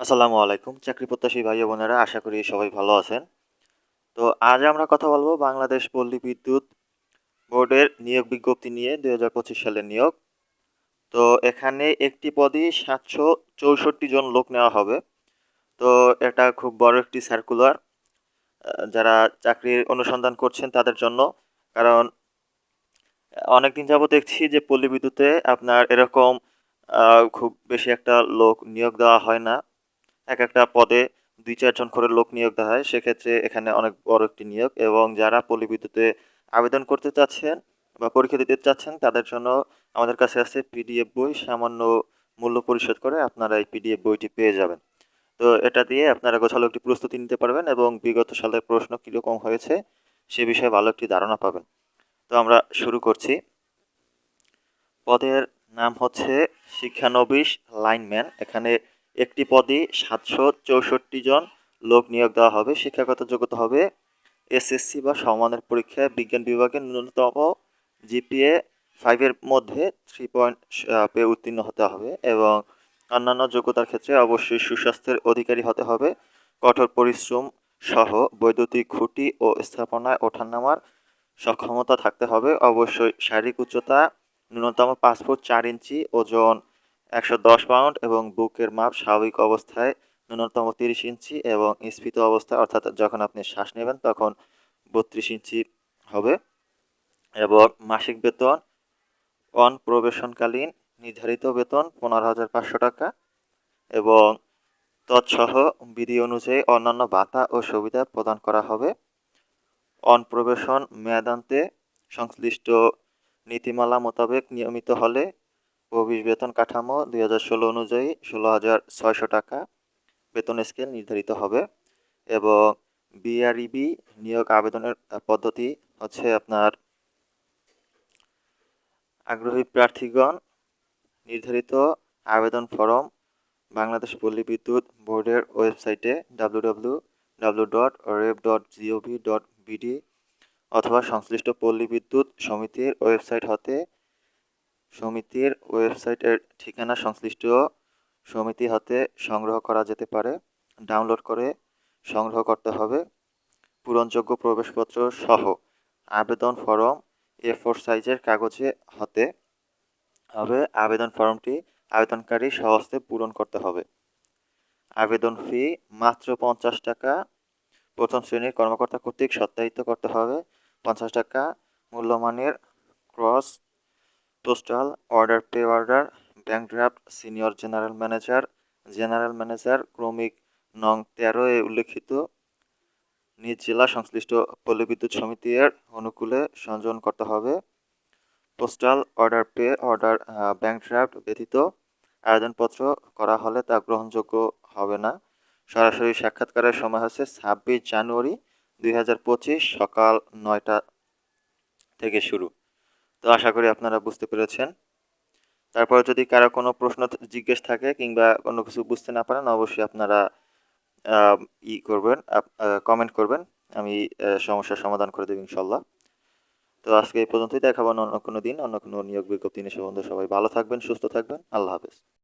আসসালামু আলাইকুম, চাকরি প্রত্যাশী ভাই বোনেরা, আশা করি সবাই ভালো আছেন। তো আজ আমরা কথা বলব বাংলাদেশ পল্লী বিদ্যুৎ বোর্ডের নিয়োগ বিজ্ঞপ্তি নিয়ে, দুই হাজার পঁচিশ সালের নিয়োগ। তো এখানে একটি পদই সাতশো চৌষট্টি জন লোক নেওয়া হবে। তো এটা খুব বড় একটি সার্কুলার যারা চাকরির অনুসন্ধান করছেন তাদের জন্য। কারণ অনেকদিন যাবত দেখছি যে পল্লী বিদ্যুতে আপনার এরকম খুব বেশি একটা লোক নিয়োগ দেওয়া হয় না। এক একটা পদে দুই চারজন করে লোক নিয়োগ দেওয়া হয়। সেক্ষেত্রে এখানে অনেক বড় একটি নিয়োগ এবং যারা পল্লী বিদ্যুতে আবেদন করতে চাচ্ছেন বা পরীক্ষা দিতে চাচ্ছেন, তাদের জন্য আমাদের কাছে আছে পিডিএফ বই। সামান্য মূল্য পরিশোধ করে আপনারা এই পিডিএফ বইটি পেয়ে যাবেন। তো এটা দিয়ে আপনারা গোছালো একটি প্রস্তুতি নিতে পারবেন এবং বিগত সালের প্রশ্ন কীরকম হয়েছে সে বিষয়ে ভালো একটি ধারণা পাবেন। তো আমরা শুরু করছি। পদের নাম হচ্ছে শিক্ষানবিশ লাইনম্যান। এখানে একটি পদে সাতশো চৌষট্টি জন লোক নিয়োগ দেওয়া হবে, শিক্ষাগত যোগ্যতা হবে এসএসসি বা সমানের পরীক্ষায় বিজ্ঞান বিভাগে ন্যূনতম জিপিএ ফাইভের মধ্যে থ্রি পয়েন্ট পেয়ে উত্তীর্ণ হতে হবে এবং অন্যান্য যোগ্যতার ক্ষেত্রে অবশ্যই সুস্বাস্থ্যের অধিকারী হতে হবে। কঠোর পরিশ্রম সহ বৈদ্যুতিক খুঁটি ও স্থাপনায় ওঠানামার সক্ষমতা থাকতে হবে। অবশ্যই শারীরিক উচ্চতা, ন্যূনতম পাঁচ ফুট চার ইঞ্চি ওজন একশো দশ পাউন্ড এবং বুকের মাপ স্বাভাবিক অবস্থায় ন্যূনতম তিরিশ ইঞ্চি এবং স্ফীত অবস্থায় অর্থাৎ যখন আপনি শ্বাস নেবেন তখন বত্রিশ ইঞ্চি হবে। এবং মাসিক বেতন, অন প্রবেশনকালীন নির্ধারিত বেতন পনেরো হাজার পাঁচশো টাকা এবং তৎসহ বিধি অনুযায়ী অন্যান্য ভাতা ও সুবিধা প্রদান করা হবে। অন প্রবেশন মেয়াদান্তে সংশ্লিষ্ট নীতিমালা মোতাবেক নিয়মিত হলে প্রবেশ বেতন কাঠামো দুই হাজার ষোলো অনুযায়ী ষোলো হাজার ছয়শো টাকা বেতন স্কেল নির্ধারিত হবে এবং বিআরইবি নিয়োগ আবেদনের পদ্ধতি হচ্ছে আপনার আগ্রহী প্রার্থীগণ নির্ধারিত আবেদন ফরম বাংলাদেশ পল্লী বিদ্যুৎ বোর্ডের ওয়েবসাইটে W W dot REB dot GOV dot BD অথবা সংশ্লিষ্ট পল্লী বিদ্যুৎ সমিতির ওয়েবসাইট হতে সমিতির ওয়েবসাইটের ঠিকানা সংশ্লিষ্ট সমিতি হাতে সংগ্রহ করা যেতে পারে। ডাউনলোড করে সংগ্রহ করতে হবে। পূরণযোগ্য প্রবেশপত্র সহ আবেদন ফরম এ ফোর সাইজের কাগজে হতে হবে। আবেদন ফর্মটি আবেদনকারী সহস্তে পূরণ করতে হবে। আবেদন ফি মাত্র পঞ্চাশ টাকা। প্রথম শ্রেণির কর্মকর্তা কর্তৃক সত্যায়িত করতে হবে। পঞ্চাশ টাকা মূল্যমানের cross postal order pay order bank draft senior general manager general manager ক্রমিক নং তেরো এ উল্লেখিত। নিজ জেলা সংশ্লিষ্ট পল্লী বিদ্যুৎ সমিতির অনুকূলে সংযোজন করতে হবে। Postal order pay order bank draft ব্যতীত আবেদনপত্র করা হলে তা গ্রহণযোগ্য হবে না। সরাসরি সাক্ষাৎকারের সময় হচ্ছে ছাব্বিশ জানুয়ারি দুই হাজার পঁচিশ সকাল নয়টা থেকে শুরু। তো আশা করি আপনারা বুঝতে পেরেছেন। তারপর যদি কারও কোনো প্রশ্ন জিজ্ঞেস থাকে কিংবা কোনো কিছু বুঝতে না পারেন, অবশ্যই আপনারা ই করবেন কমেন্ট করবেন। আমি সমস্যার সমাধান করে দেব ইনশাল্লাহ তো আজকে এই পর্যন্তই। দেখাবো অন্য কোনো দিন, অন্য কোনো নিয়োগ বিজ্ঞপ্তি নিয়ে। সবাই ভালো থাকবেন, সুস্থ থাকবেন। আল্লাহ হাফেজ।